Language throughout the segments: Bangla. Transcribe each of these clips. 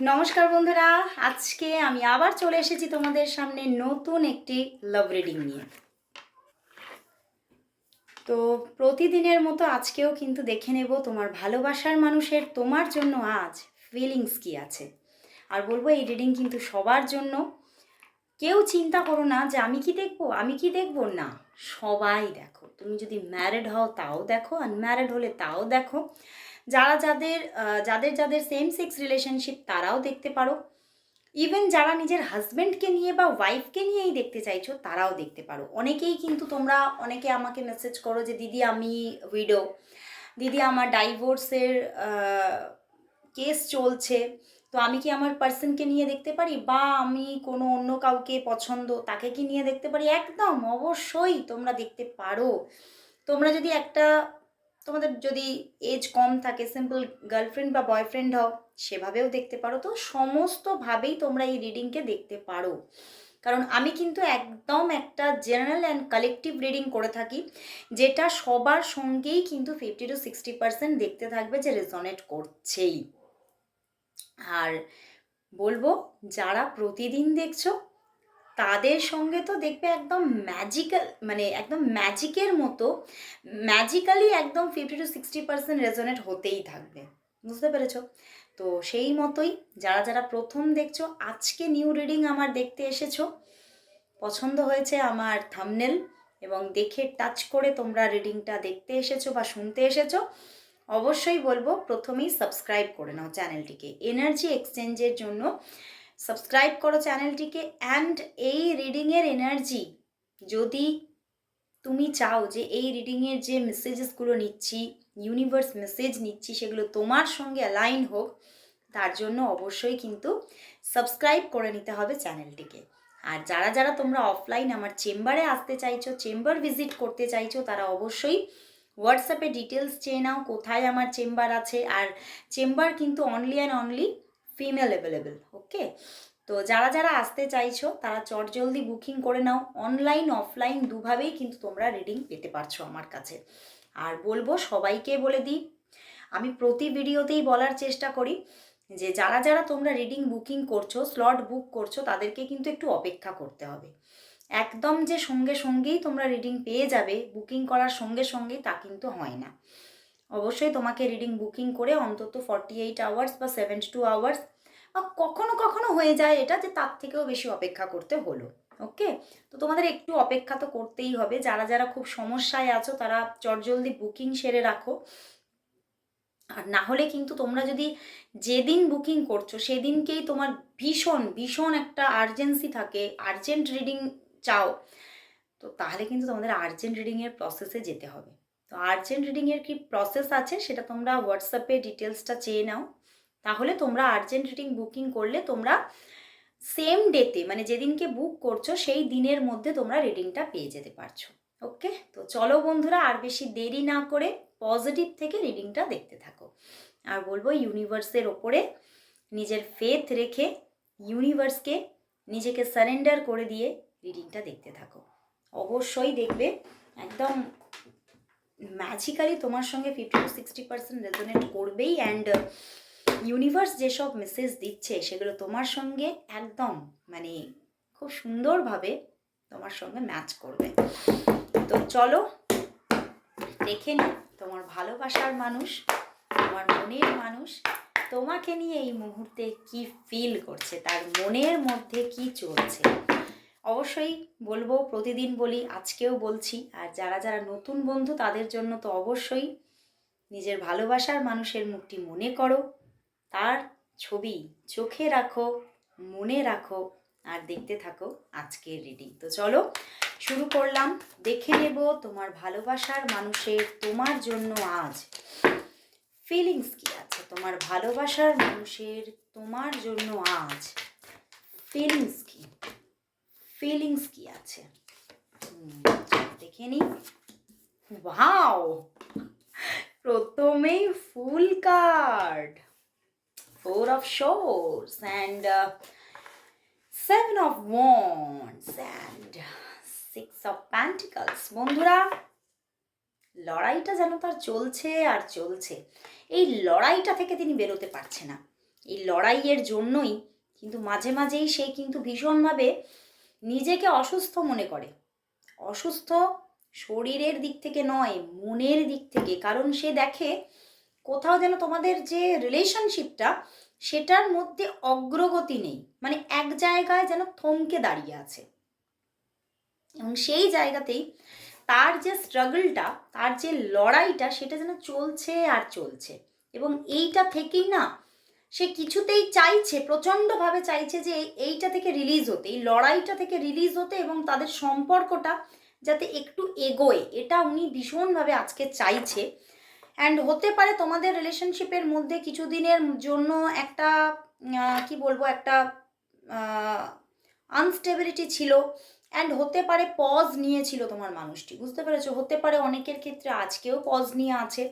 নমস্কার বন্ধুরা, আজকে আমি আবার চলে এসেছি তোমাদের সামনে নতুন একটি লাভ রিডিং নিয়ে। তো প্রতিদিনের মতো আজকেও কিন্তু দেখে নেব তোমার ভালোবাসার মানুষের তোমার জন্য আজ ফিলিংস কি আছে। আর বলব এই রিডিং কিন্তু সবার জন্য। কেউ চিন্তা করো না যে আমি কি দেখব, আমি কি দেখব? না, সবাই দেখো। তুমি যদি ম্যারেড হও তাও দেখো আনম্যারিড হলে তাও দেখো। যারা যাদের যাদের যাদের সেম সেক্স রিলেশনশিপ তারাও দেখতে পারো। ইভেন যারা নিজের হাজব্যান্ডকে নিয়ে বা ওয়াইফকে নিয়েই দেখতে চাইছো, তারাও দেখতে পারো। অনেকেই কিন্তু তোমরা, অনেকে আমাকে মেসেজ করো যে, দিদি, আমি উইডো দিদি, আমার ডাইভোর্সের কেস চলছে। তো আমি কি আমার পার্সনকে নিয়ে দেখতে পারি? বা আমি কোনো অন্য কাউকে পছন্দ, তাকে কি নিয়ে দেখতে পারি? একদম, অবশ্যই তোমরা দেখতে পারো। তোমরা যদি একটা তোমাদের যদি এজ কম থাকে সিম্পল গার্লফ্রেন্ড বা বয়ফ্রেন্ড হও, সেভাবেও দেখতে পারো। তো সমস্তভাবেই তোমরা এই রিডিংকে দেখতে পারো। কারণ আমি কিন্তু একদম একটা জেনারেল অ্যান্ড কালেকটিভ রিডিং করে থাকি, যেটা সবার সঙ্গেই কিন্তু ফিফটি টু সিক্সটি পার্সেন্ট দেখতে থাকবে যে রেজনেট করছেই। আর বলব, যারা প্রতিদিন দেখছ তাদের সঙ্গে তো দেখবে একদম ম্যাজিক্যাল মানে একদম ম্যাজিকের মতো ম্যাজিক্যালি একদম fifty to sixty percent resonate হতেই থাকবে। বুঝতে পেরেছ? তো সেই মতোই যারা যারা প্রথম দেখছ, আজকে নিউ রিডিং আমার দেখতে এসেছ, পছন্দ হয়েছে আমার থামনেল এবং দেখে টাচ করে তোমরা রিডিংটা দেখতে এসেছ বা শুনতে এসেছ, অবশ্যই বলব প্রথমেই সাবস্ক্রাইব করে নাও চ্যানেলটিকে এনার্জি এক্সচেঞ্জের জন্য সাবস্ক্রাইব করো চ্যানেলটিকে অ্যান্ড এই রিডিংয়ের এনার্জি যদি তুমি চাও যে এই রিডিংয়ের যে মেসেজেসগুলো নিচ্ছি ইউনিভার্স মেসেজ নিচ্ছি, সেগুলো তোমার সঙ্গে অ্যালাইন হোক, তার জন্য অবশ্যই কিন্তু সাবস্ক্রাইব করে নিতে হবে চ্যানেলটিকে। আর যারা যারা তোমরা অফলাইন আমার চেম্বারে আসতে চাইছো চেম্বার ভিজিট করতে চাইছো, তারা অবশ্যই হোয়াটসঅ্যাপে ডিটেলস চেয়ে নাও, কোথায় আমার চেম্বার আছে। আর চেম্বার কিন্তু only and only female available okay তো যারা যারা আসতে চাইছো, তারা চট জলদি বুকিং করে নাও। অনলাইন অফলাইন দুভাবেই কিন্তু তোমরা রিডিং পেতে পারছ আমার কাছে। আর বলব সবাইকে বলে দিই, আমি প্রতি ভিডিওতেই বলার চেষ্টা করি যে যারা যারা তোমরা রিডিং বুকিং করছ স্লট বুক করছ, তাদেরকে কিন্তু একটু অপেক্ষা করতে হবে। একদম যে সঙ্গে সঙ্গেই তোমরা রিডিং পেয়ে যাবে বুকিং করার সঙ্গে সঙ্গেই তা কিন্তু হয় না। অবশ্যই তোমাকে রিডিং বুকিং করে অন্তত ফর্টি এইট আওয়ার্স বা সেভেন্টি টু আওয়ার্স বা কখনো কখনো হয়ে যায় এটা যে তার থেকেও বেশি অপেক্ষা করতে হলো ওকে তো তোমাদের একটু অপেক্ষা তো করতেই হবে। যারা যারা খুব সমস্যায় আছো, তারা চটজলদি বুকিং সেরে রাখো। আর না হলে কিন্তু তোমরা যদি যেদিন বুকিং করছ, সেদিনকেই তোমার ভীষণ ভীষণ একটা আর্জেন্সি থাকে আর্জেন্ট রিডিং চাও, তো তাহলে কিন্তু তোমাদের আর্জেন্ট রিডিংয়ের প্রসেসে যেতে হবে। তো আর্জেন্ট রিডিংয়ের কি প্রসেস আছে? সেটা তোমরা হোয়াটসঅ্যাপে ডিটেলসটা চেয়ে নাও। তাহলে তোমরা আর্জেন্ট রিডিং বুকিং করলে তোমরা সেম ডেতে মানে যেদিনকে বুক করছ, সেই দিনের মধ্যে তোমরা রিডিংটা পেয়ে যেতে পারছ। ওকে তো চলো বন্ধুরা, আর বেশি দেরি না করে পজিটিভ থেকে রিডিংটা দেখতে থাকো। আর বলব ইউনিভার্সের ওপরে নিজের ফেথ রেখে ইউনিভার্সকে নিজেকে সারেন্ডার করে দিয়ে রিডিংটা দেখতে থাকো। অবশ্যই দেখবে, একদম ম্যাজিক্যালি তোমার সঙ্গে fifty to sixty percent resonate করবেই অ্যান্ড ইউনিভার্স যেসব মেসেজ দিচ্ছে সেগুলো তোমার সঙ্গে একদম মানে খুব সুন্দরভাবে তোমার সঙ্গে ম্যাচ করবে। তো চলো, দেখে নি তোমার ভালোবাসার মানুষ, তোমার মনের মানুষ, তোমাকে নিয়ে এই মুহূর্তে কি ফিল করছে, তার মনের মধ্যে কি চলছে? অবশ্যই বলব, প্রতিদিন বলি, আজকেও বলছি। আর যারা যারা নতুন বন্ধু, তাদের জন্য তো অবশ্যই নিজের ভালোবাসার মানুষের মুখটি মনে করো, তার ছবি চোখে রাখো, মনে রাখো, আর দেখতে থাকো আজকের রিডিং। তো চলো, শুরু করলাম। দেখে নেব তোমার ভালোবাসার মানুষের, তোমার জন্য আজ ফিলিংস কি আছে? তোমার ভালোবাসার মানুষের, তোমার জন্য আজ ফিলিংস কি? ফিলিংস কি আছে? দেখে নি। ওয়াও প্রথমেই full card four of swords and seven of wands and six of pentacles বন্ধুরা, লড়াইটা যেন তার চলছে আর চলছে। এই লড়াইটা থেকে তিনি বেরোতে পারছে না। এই লড়াইয়ের জন্যই কিন্তু মাঝে মাঝেই সে কিন্তু ভীষণভাবে নিজেকে অসুস্থ মনে করে। অসুস্থ শরীরের দিক থেকে নয়, মনের দিক থেকে। কারণ সে দেখে কোথাও যেন তোমাদের যে রিলেশনশিপটা সেটার মধ্যে অগ্রগতি নেই। মানে এক জায়গায় যেন থমকে দাঁড়িয়ে আছে। এবং সেই জায়গাতেই তার যে স্ট্রাগলটা তার যে লড়াইটা, সেটা যেন চলছে আর চলছে। এবং এইটা থেকেই না সে কিছুতেই চাইছে, প্রচণ্ডভাবে চাইছে যে এইটা থেকে রিলিজ হতে, এই লড়াইটা থেকে রিলিজ হতে এবং তাদের সম্পর্কটা যাতে একটু এগোয়, এটা উনি ভীষণভাবে আজকে চাইছে। অ্যান্ড হতে পারে তোমাদের রিলেশনশিপের মধ্যে কিছুদিনের জন্য একটা কি বলব, একটা আনস্টেবিলিটি ছিল। অ্যান্ড হতে পারে পজ নিয়েছিল তোমার মানুষটি, বুঝতে পেরেছ? হতে পারে অনেকের ক্ষেত্রে আজকেও পজ নিয়ে আছে।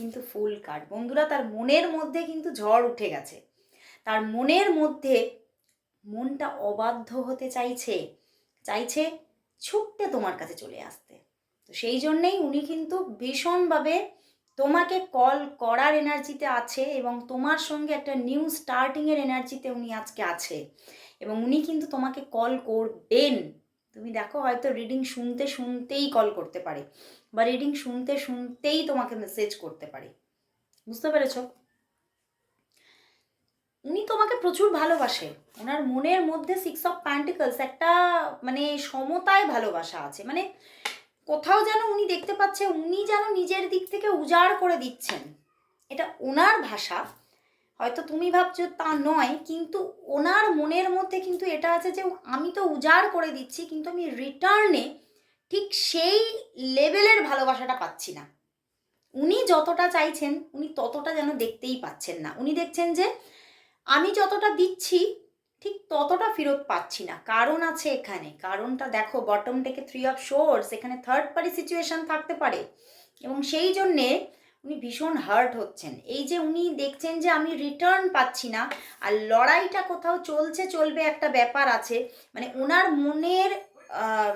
কিন্তু ফুল কাট বন্ধুরা, তার মনের মধ্যে কিন্তু ঝড় উঠে গেছে। তার মনের মধ্যে মনটা অবাধ্য হতে চাইছে চাইছে ছুটতে তোমার কাছে চলে আসতে। তো সেই জন্যেই উনি কিন্তু ভীষণভাবে তোমাকে কল করার এনার্জিতে আছে এবং তোমার সঙ্গে একটা নিউ স্টার্টিংয়ের এনার্জিতে উনি আজকে আছে এবং উনি কিন্তু তোমাকে কল করবেন। তুমি দেখো হয়তো রিডিং শুনতে শুনতেই কল করতে পারে। বা রিডিং শুনতে শুনতেই তোমাকে মেসেজ করতে পারে। বুঝতে পেরেছ? উনি তোমাকে প্রচুর ভালোবাসে। ওনার মনের মধ্যে সিক্স অফ প্যান্টিকলস একটা মানে সমতায় ভালোবাসা আছে। মানে কোথাও যেন উনি দেখতে পাচ্ছে, উনি যেন নিজের দিক থেকে উজাড় করে দিচ্ছেন। এটা ওনার ভাষা। হয়তো তুমি ভাবছ তা নয়, কিন্তু ওনার মনের মধ্যে কিন্তু এটা আছে যে আমি তো উজাড় করে দিচ্ছি, কিন্তু আমি রিটার্নে ঠিক সেই লেভেলের ভালোবাসাটা পাচ্ছি না। উনি যতটা চাইছেন, উনি ততটা যেন দেখতেই পাচ্ছেন না। উনি দেখছেন যে আমি যতটা দিচ্ছি, ঠিক ততটা ফেরত পাচ্ছি না। কারণ আছে এখানে। কারণটা দেখো বটম থেকে থ্রি অফ শোর্স এখানে থার্ড পার্টি সিচুয়েশন থাকতে পারে। এবং সেই জন্যে উনি ভীষণ হার্ট হচ্ছেন। এই যে উনি দেখছেন যে আমি রিটার্ন পাচ্ছি না, আর লড়াইটা কোথাও চলছে, চলবে একটা ব্যাপার আছে। মানে ওনার মনের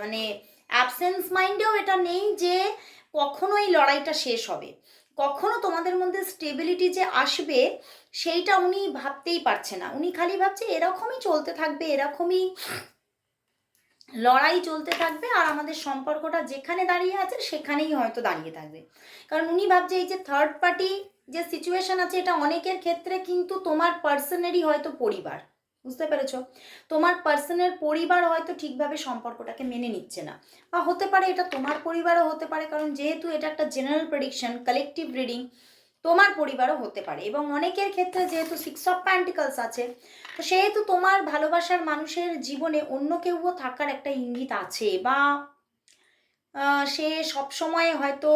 মানে অ্যাবসেন্স মাইন্ডেও এটা নেই যে কখনো এই লড়াইটা শেষ হবে। কখনো তোমাদের মধ্যে স্টেবিলিটি যে আসবে, সেইটা উনি ভাবতেই পারছে না। উনি খালি ভাবছে, এরকমই চলতে থাকবে, এরকমই লড়াই চলতে থাকবে আর আমাদের সম্পর্কটা যেখানে দাঁড়িয়ে আছে, সেখানেই হয়তো দাঁড়িয়ে থাকবে। কারণ উনি ভাবছে, এই যে থার্ড পার্টি যে সিচুয়েশন আছে, এটা অনেকের ক্ষেত্রে কিন্তু তোমার পার্সনেরই হয়তো পরিবার। বুঝতে পেরেছ? তোমার পার্সনের পরিবার হয়তো ঠিকভাবে সম্পর্কটাকে মেনে নিচ্ছে না। বা হতে পারে এটা তোমার পরিবারও হতে পারে, কারণ যেহেতু এটা একটা জেনারেল প্রেডিকশন কালেকটিভ রিডিং তোমার পরিবারও হতে পারে। এবং অনেকের ক্ষেত্রে যেহেতু সিক্স অফ প্যান্টিকলস আছে, তো সেহেতু তোমার ভালোবাসার মানুষের জীবনে অন্য কেউও থাকার একটা ইঙ্গিত আছে বা সে সবসময় হয়তো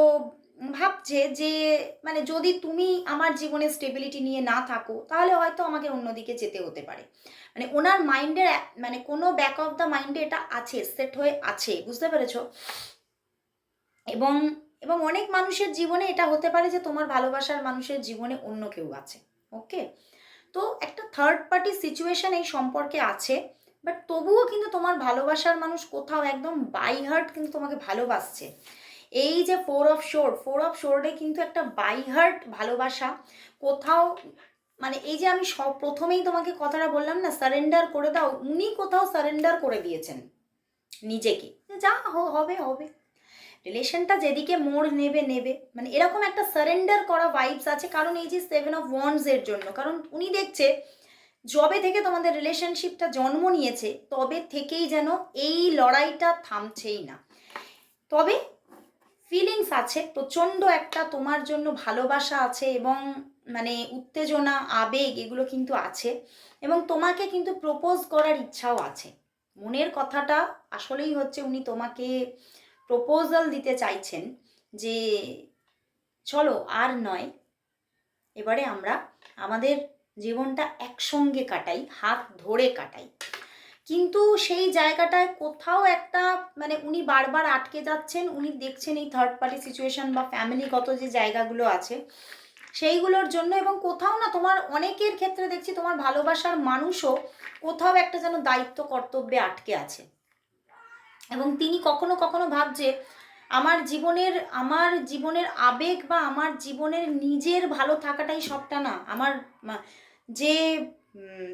ভাবছে যে মানে যদি তুমি আমার জীবনে স্টেবিলিটি নিয়ে না থাকো, তাহলে হয়তো আমাকে অন্যদিকে যেতে হতে পারে। মানে ওনার মাইন্ডের মানে কোনো ব্যাক অফ দ্য মাইন্ডে এটা আছে সেট হয়ে আছে, বুঝতে পেরেছ? এবং এবং অনেক মানুষের জীবনে এটা হতে পারে যে, তোমার ভালোবাসার মানুষের জীবনে অন্য কেউ আছে ওকে তো একটা থার্ড পার্টি সিচুয়েশন এই সম্পর্কে আছে বাট তবুও কিন্তু তোমার ভালোবাসার মানুষ কোথাও একদম বাই হার্ট কিন্তু তোমাকে ভালোবাসছে। এই যে four of sword four of শোর্ডে কিন্তু একটা বাই হার্ট ভালোবাসা, কোথাও মানে এই যে আমি সব প্রথমেই তোমাকে কথাটা বললাম না সারেন্ডার করে দাও, উনি কোথাও সারেন্ডার করে দিয়েছেন নিজেকে। যা হবে হবে। রিলেশনটা যেদিকে মোড় নেবে নেবে। মানে এরকম একটা সারেন্ডার করা ভাইবস আছে, কারণ এই যে সেভেন অফ ওয়ান্স এর জন্য। কারণ উনি দেখছে, যবে থেকে তোমাদের রিলেশনশিপটা জন্ম নিয়েছে, তবে থেকেই যেন এই লড়াইটা থামছেই না। তবে ফিলিংস আছে, প্রচণ্ড একটা তোমার জন্য ভালোবাসা আছে এবং মানে উত্তেজনা, আবেগ এগুলো কিন্তু আছে এবং তোমাকে কিন্তু প্রপোজ করার ইচ্ছাও আছে। মনের কথাটা আসলেই হচ্ছে উনি তোমাকে প্রপোজাল দিতে চাইছেন যে চলো আর নয়, এবারে আমরা আমাদের জীবনটা একসঙ্গে কাটাই, হাত ধরে কাটাই। কিন্তু সেই জায়গাটায় কোথাও একটা মানে উনি বারবার আটকে যাচ্ছেন, উনি দেখছেন এই থার্ড পার্টি সিচুয়েশন বা ফ্যামিলিগত যে জায়গাগুলো আছে, সেইগুলোর জন্য এবং কোথাও না তোমার অনেকের ক্ষেত্রে দেখছি তোমার ভালোবাসার মানুষও কোথাও একটা যেন দায়িত্ব কর্তব্যে আটকে আছে। এবং তিনি কখনো কখনো ভাবছে, আমার জীবনের আমার জীবনের আবেগ বা আমার জীবনের নিজের ভালো থাকাটাই সবটা না, আমার যে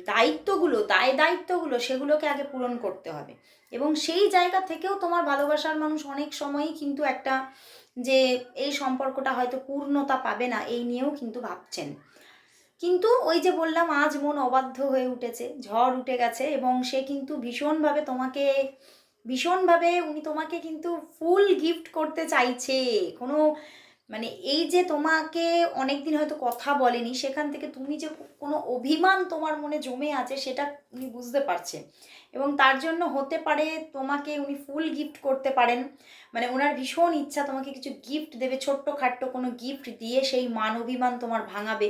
দায়িত্বগুলো, দায় দায়িত্বগুলো সেগুলোকে আগে পূরণ করতে হবে। এবং সেই জায়গা থেকেও তোমার ভালোবাসার মানুষ অনেক সময়ই কিন্তু একটা যে এই সম্পর্কটা হয়তো পূর্ণতা পাবে না, এই নিয়েও কিন্তু ভাবছেন। কিন্তু ওই যে বললাম, আজ মন অবাধ্য হয়ে উঠেছে, ঝড় উঠে গেছে এবং সে কিন্তু ভীষণভাবে তোমাকে, ভীষণভাবে উনি তোমাকে কিন্তু ফুল গিফট করতে চাইছে। কোনো মানে এই যে তোমাকে অনেকদিন হয়তো কথা বলেনি, সেখান থেকে তুমি যে কোনো অভিমান তোমার মনে জমে আছে, সেটা উনি বুঝতে পারছে এবং তার জন্য হতে পারে তোমাকে উনি ফুল গিফট করতে পারেন। মানে ওনার ভীষণ ইচ্ছা তোমাকে কিছু গিফট দেবে ছোট্ট খাট্ট কোনো গিফট দিয়ে সেই মান অভিমান তোমার ভাঙাবে।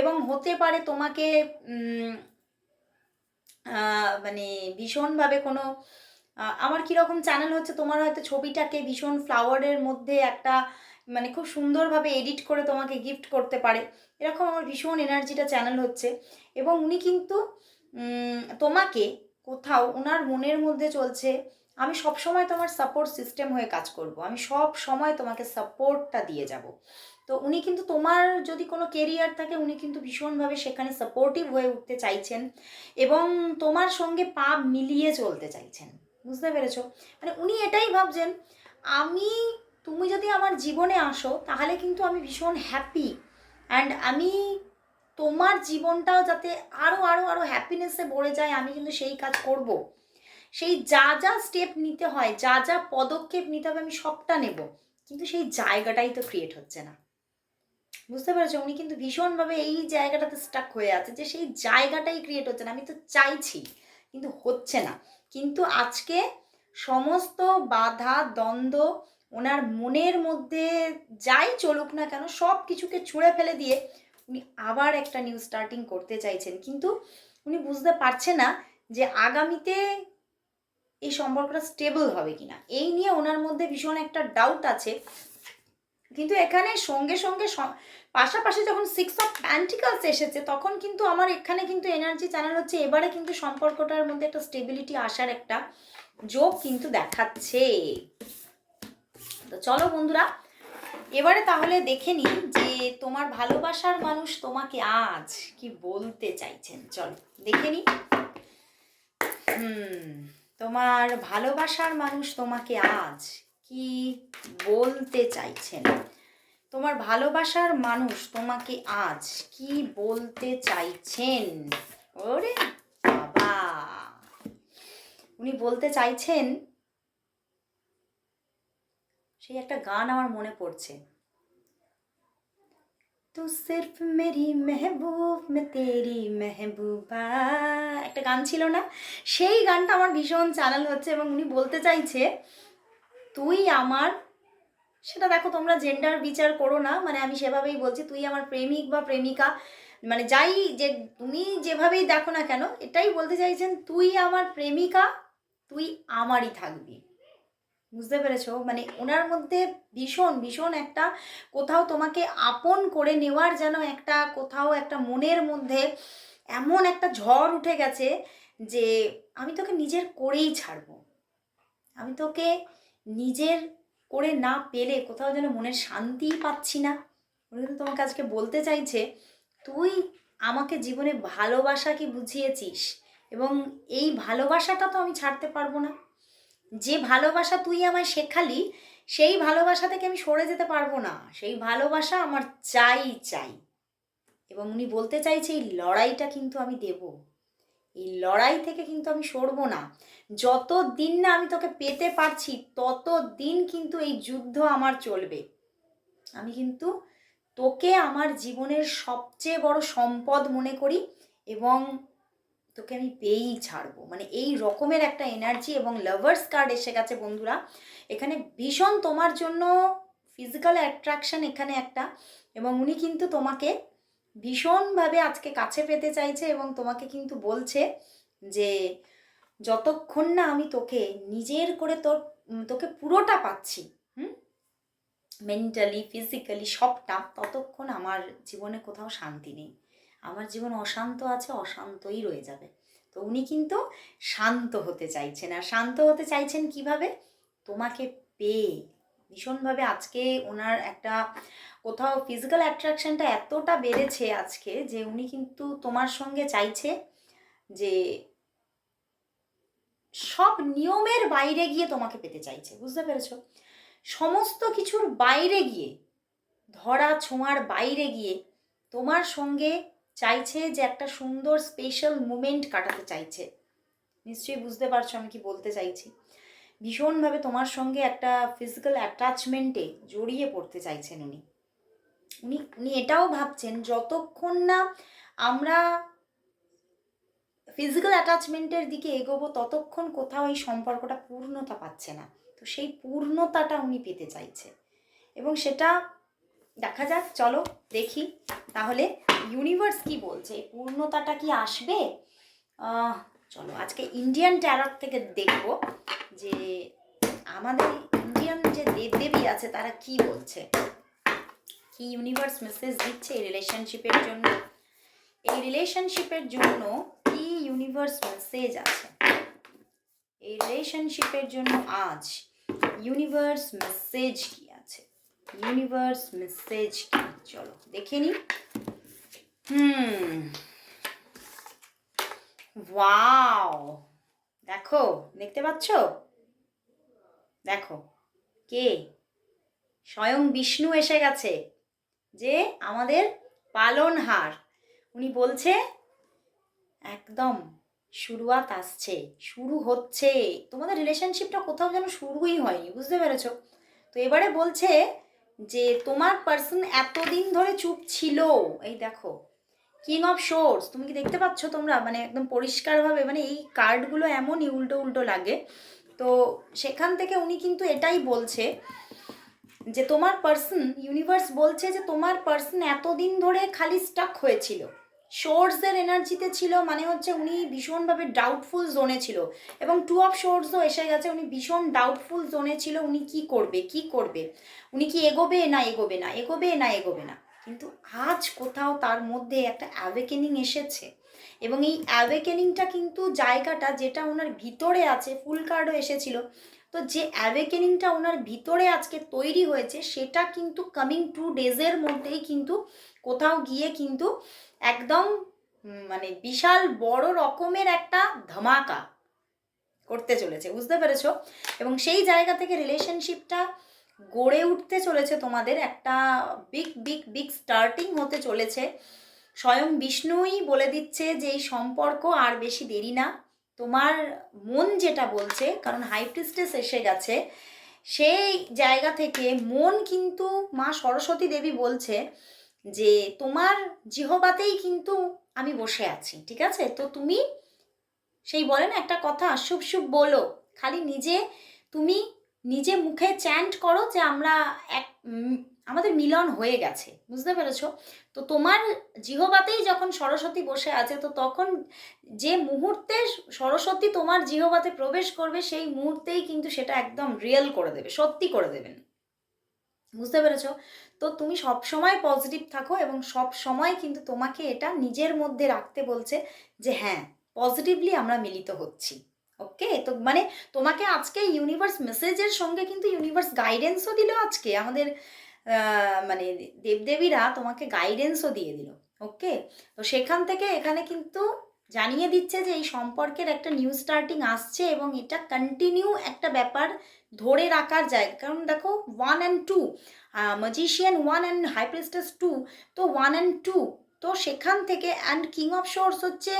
এবং হতে পারে তোমাকে মানে ভীষণভাবে কোনো আমার কীরকম চ্যানেল হচ্ছে, তোমার হয়তো ছবিটাকে ভীষণ ফ্লাওয়ারের মধ্যে একটা মানে খুব সুন্দরভাবে এডিট করে তোমাকে গিফট করতে পারে। এরকম আমার ভীষণ এনার্জিটা চ্যানেল হচ্ছে। এবং উনি কিন্তু তোমাকে কোথাও ওনার মনের মধ্যে চলছে, আমি সব সময় তোমার সাপোর্ট সিস্টেম হয়ে কাজ করব। আমি সব সময় তোমাকে সাপোর্টটা দিয়ে যাব। তো উনি কিন্তু তোমার যদি কোনো কেরিয়ার থাকে, উনি কিন্তু ভীষণভাবে সেখানে সাপোর্টিভ হয়ে উঠতে চাইছেন এবং তোমার সঙ্গে পা মিলিয়ে চলতে চাইছেন। বুঝতে পেরেছ? মানে উনি এটাই ভাবছেন, আমি তুমি যদি আমার জীবনে আসো, তাহলে কিন্তু আমি ভীষণ হ্যাপি অ্যান্ড আমি তোমার জীবনটাও যাতে আরও আরও আরও হ্যাপিনেসে ভরে যায়, আমি কিন্তু সেই কাজ করব। সেই যা যা স্টেপ নিতে হয়, যা যা পদক্ষেপ নিতে হবে, আমি সবটা নেব। কিন্তু সেই জায়গাটাই তো ক্রিয়েট হচ্ছে না। বুঝতে পেরেছ? উনি কিন্তু ভীষণভাবে এই জায়গাটাতে স্টাক হয়ে আছে যে সেই জায়গাটাই ক্রিয়েট হচ্ছে না। আমি তো চাইছি, কিন্তু হচ্ছে না। কিন্তু আজকে সমস্ত বাধা, দ্বন্দ্ব ওনার মনের মধ্যে যাই চলুক না কেন, সব কিছুকে ছুঁড়ে ফেলে দিয়ে উনি আবার একটা নিউ স্টার্টিং করতে চাইছেন। কিন্তু উনি বুঝতে পারছে না যে আগামীতে এই সম্পর্কটা স্টেবল হবে কিনা। এই নিয়ে ওনার মধ্যে ভীষণ একটা ডাউট আছে। কিন্তু এখানে সঙ্গে সঙ্গে পাশাপাশি যখন সিক্স অফ প্যান্টিকালস এসেছে, তখন কিন্তু আমার এখানে কিন্তু এনার্জি চ্যানেল হচ্ছে, এবারে কিন্তু সম্পর্কটার মধ্যে একটা স্টেবিলিটি আসার একটা যোগ কিন্তু দেখাচ্ছে। তো চলো বন্ধুরা, এবারে তাহলে দেখে নিই যে তোমার ভালোবাসার মানুষ তোমাকে আজ কি বলতে চাইছেন। চলো, দেখে নিই। হুম, তোমার ভালোবাসার মানুষ তোমাকে আজ কি বলতে চাইছেন? তোমার ভালোবাসার মানুষ তোমাকে আজ কি বলতে চাইছেন? ওরে বাবা, উনি বলতে চাইছেন সেই একটা গান আমার মনে পড়ছে। তো সির্ফ মেরি মেহবুব মে তেরি মেহবুবা একটা গান ছিল না? সেই গানটা আমার ভীষণ চ্যানেল হচ্ছে এবং উনি বলতে চাইছে, তুই আমার সেটা দেখো তোমরা জেন্ডার বিচার করো না মানে আমি সেভাবেই বলছি, তুই আমার প্রেমিক বা প্রেমিকা মানে যাই যে তুমি যেভাবেই দেখো না কেন, এটাই বলতে চাইছেন, তুই আমার প্রেমিকা, তুই আমারই থাকবি বুঝতে পেরেছ? মানে ওনার মধ্যে ভীষণ ভীষণ একটা কোথাও তোমাকে আপন করে নেওয়ার যেন একটা কোথাও একটা মনের মধ্যে এমন একটা ঝড় উঠে গেছে যে আমি তোকে নিজের করেই ছাড়বো। আমি তোকে নিজের করে না পেলে কোথাও যেন মনের শান্তিই পাচ্ছি না। উনি কিন্তু তোমাকে আজকে বলতে চাইছে, তুই আমাকে জীবনে ভালোবাসা কি বুঝিয়েছিস এবং এই ভালোবাসাটা তো আমি ছাড়তে পারব না। যে ভালোবাসা তুই আমায় শেখালি, সেই ভালোবাসা থেকে আমি সরে যেতে পারব না। সেই ভালোবাসা আমার চাই চাই। এবং উনি বলতে চাইছে, এই লড়াইটা কিন্তু আমি দেব। এই লড়াই থেকে কিন্তু আমি সরবো না। যত দিন না আমি তোকে পেতে পারছি তত দিন কিন্তু এই যুদ্ধ আমার চলবে। আমি কিন্তু তোকে আমার জীবনের সবচেয়ে বড় সম্পদ মনে করি এবং তোকে আমি পেয়েই ছাড়বো। মানে এই রকমের একটা এনার্জি এবং লাভার্স কার্ড এসে গেছে বন্ধুরা। এখানে ভীষণ তোমার জন্য ফিজিক্যাল অ্যাট্রাকশন এখানে একটা এবং উনি কিন্তু তোমাকে ভীষণভাবে আজকে কাছে পেতে চাইছে এবং তোমাকে কিন্তু বলছে যে, যতক্ষণ না আমি তোকে নিজের করে তোর, তোকে পুরোটা পাচ্ছি, হুম? মেন্টালি ফিজিক্যালি সবটা, ততক্ষণ আমার জীবনে কোথাও শান্তি নেই। আমার জীবন অশান্ত আছে, অশান্তই রয়ে যাবে। তো উনি কিন্তু শান্ত হতে চাইছেন। আর শান্ত হতে চাইছেন কীভাবে? তোমাকে পেয়ে। ভীষণভাবে আজকে ওনার একটা কোথাও ফিজিক্যাল অ্যাট্রাকশনটা এতটা বেড়েছে আজকে যে উনি কিন্তু তোমার সঙ্গে চাইছে যে সব নিয়মের বাইরে গিয়ে তোমাকে পেতে চাইছে। বুঝতে পেরেছ? সমস্ত কিছুর বাইরে গিয়ে ধরা ছোঁয়ার বাইরে গিয়ে তোমার সঙ্গে চাইছে যে একটা সুন্দর স্পেশাল মুমেন্ট কাটাতে চাইছে। নিশ্চয়ই বুঝতে পারছ আমি কি বলতে চাইছি। ভীষণভাবে তোমার সঙ্গে একটা ফিজিক্যাল অ্যাটাচমেন্টে জড়িয়ে পড়তে চাইছেন উনি। উনি উনি এটাও ভাবছেন যতক্ষণ না আমরা ফিজিক্যাল অ্যাটাচমেন্টের দিকে এগোবো ততক্ষণ কোথাও এই সম্পর্কটা পূর্ণতা পাচ্ছে না। তো সেই পূর্ণতাটা উনি পেতে চাইছে। এবং সেটা দেখা যাক, চলো দেখি। তাহলে ইউনিভার্স কি বলছে? পূর্ণতাটা কি আসবে? চলো আজকে ইন্ডিয়ান ট্যারট থেকে দেখব যে আমাদের ইন্ডিয়ান যে দেবদেবী আছে, তারা কি বলছে? কি ইউনিভার্স মেসেজ দিচ্ছে এই রিলেশনশিপের জন্য? এই রিলেশনশিপের জন্য কি ইউনিভার্স মেসেজ আছে? এই রিলেশনশিপের জন্য আজ ইউনিভার্স মেসেজ কি? ইউনিভার্স মেসেজ কি? চলো, দেখে নি হুম। ওয়াও দেখো, দেখতে পাচ্ছ? দেখো, কে? স্বয়ং বিষ্ণু এসে গেছে যে আমাদের পালনহার উনি বলছে, একদম, শুরুয়াত আসছে, শুরু হচ্ছে। তোমাদের রিলেশনশিপটা কোথাও যেন শুরুই হয়নি, বুঝতে পেরেছ? তো এবারে বলছে যে তোমার পার্সন এতদিন ধরে চুপ ছিল। এই দেখো কিং অফ শোর্স তুমি কি দেখতে পাচ্ছ তোমরা? মানে একদম পরিষ্কারভাবে মানে এই কার্ডগুলো এমনই উল্টো উল্টো লাগে। তো সেখান থেকে উনি কিন্তু এটাই বলছে যে তোমার পার্সন ইউনিভার্স বলছে যে তোমার পার্সন এতদিন ধরে খালি স্টাক হয়েছিল। শোর্সের এনার্জিতে ছিল মানে হচ্ছে উনি ভীষণভাবে ডাউটফুল জোনে ছিল। এবং টু অফ শোর্সও এসে গেছে, উনি ভীষণ ডাউটফুল জোনে ছিল, উনি কি করবে কি করবে? উনি কি এগোবে না এগোবে না এগোবে না এগোবে না। কিন্তু আজ কোথাও তার মধ্যে একটা অ্যাওয়েকেনিং এসেছে। এবং এই অ্যাওয়েকেনিংটা কিন্তু জায়গাটা যেটা ওনার ভিতরে আছে ফুল কার্ডও এসেছিল। তো যে অ্যাওয়েকেনিংটা ওনার ভিতরে আজকে তৈরি হয়েছে, সেটা কিন্তু কামিং টু ডেজের মধ্যেই কিন্তু কোথাও গিয়ে কিন্তু একদম মানে বিশাল বড় রকমের একটা ধামাকা করতে চলেছে, বুঝতে পেরেছ? এবং সেই জায়গা থেকে রিলেশনশিপটা গড়ে উঠতে চলেছে তোমাদের একটা বিগ বিগ বিগ স্টার্টিং হতে চলেছে। স্বয়ং বিষ্ণুই বলে দিচ্ছে যে এই সম্পর্ক আর বেশি দেরি না। তোমার মন যেটা বলছে, কারণ হাইপ্রিস্টেস এসে গেছে, সেই জায়গা থেকে মন কিন্তু মা সরস্বতী দেবী বলছে যে তোমার জিহবাতেই কিন্তু আমি বসে আছি, ঠিক আছে? তো তুমি সেই বলে না একটা কথা, শুভ শুভ বলো। খালি নিজে, তুমি নিজে মুখে চ্যান্ট করো যে আমরা এক আমাদের মিলন হয়ে গেছে, বুঝতে পেরেছ? তো তোমার জিহবাতেই যখন সরস্বতী বসে আছে, তো তখন যে মুহূর্তে সরস্বতী তোমার জিহবাতে প্রবেশ করবে, সেই মুহূর্তেই কিন্তু সেটা একদম রিয়েল করে দেবে, সত্যি করে দেবেন বুঝতে পেরেছ? তো তুমি সব সময় পজিটিভ থাকো এবং সব সময় কিন্তু তোমাকে এটা নিজের মধ্যে রাখতে বলছে যে হ্যাঁ পজিটিভলি আমরা মিলিত হচ্ছি। ওকে তো মানে তোমাকে আজকে ইউনিভার্স মেসেজের সঙ্গে কিন্তু ইউনিভার্স গাইডেন্সও দিল আজকে। আমাদের মানে দেবদেবীরা তোমাকে গাইডেন্সও দিয়ে দিল। ওকে তো সেখান থেকে এখানে কিন্তু জানিয়ে দিচ্ছে যে এই সম্পর্কের একটা নিউ স্টার্টিং আসছে এবং এটা কন্টিনিউ একটা ব্যাপার ধরে রাখার জায়গা। কারণ দেখো one and two magician one and high priestess two তো ওয়ান অ্যান্ড টু তো সেখান থেকে অ্যান্ড কিং অফ শোর্স হচ্ছে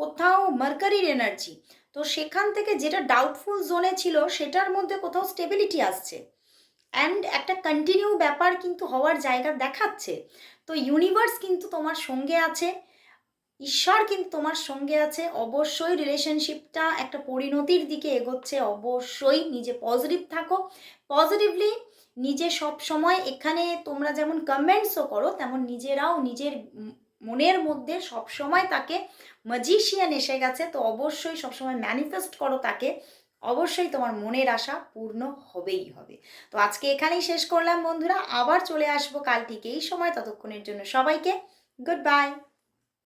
কোথাও মার্কারির এনার্জি তো সেখান থেকে যেটা ডাউটফুল জোনে ছিল, সেটার মধ্যে কোথাও স্টেবিলিটি আসছে। অ্যান্ড একটা কন্টিনিউ ব্যাপার কিন্তু হওয়ার জায়গা দেখাচ্ছে। তো ইউনিভার্স কিন্তু তোমার সঙ্গে আছে। ঈশ্বর কিন্তু তোমার সঙ্গে আছে। অবশ্যই রিলেশনশিপটা একটা পরিণতির দিকে এগোচ্ছে। অবশ্যই নিজে পজিটিভ থাকো। পজিটিভলি নিজে সব সময় এখানে তোমরা যেমন কমেন্টসও করো, তেমন নিজেরাও নিজের মনের মধ্যে সব সময় তাকে ম্যাজিশিয়ান এসে গেছে। তো অবশ্যই সবসময় ম্যানিফেস্ট করো তাকে। অবশ্যই তোমার মনের আশা পূর্ণ হবেই হবে। তো আজকে এখানেই শেষ করলাম বন্ধুরা। আবার চলে আসব কাল ঠিক এই সময়। ততক্ষণের জন্য সবাইকে গুড বাই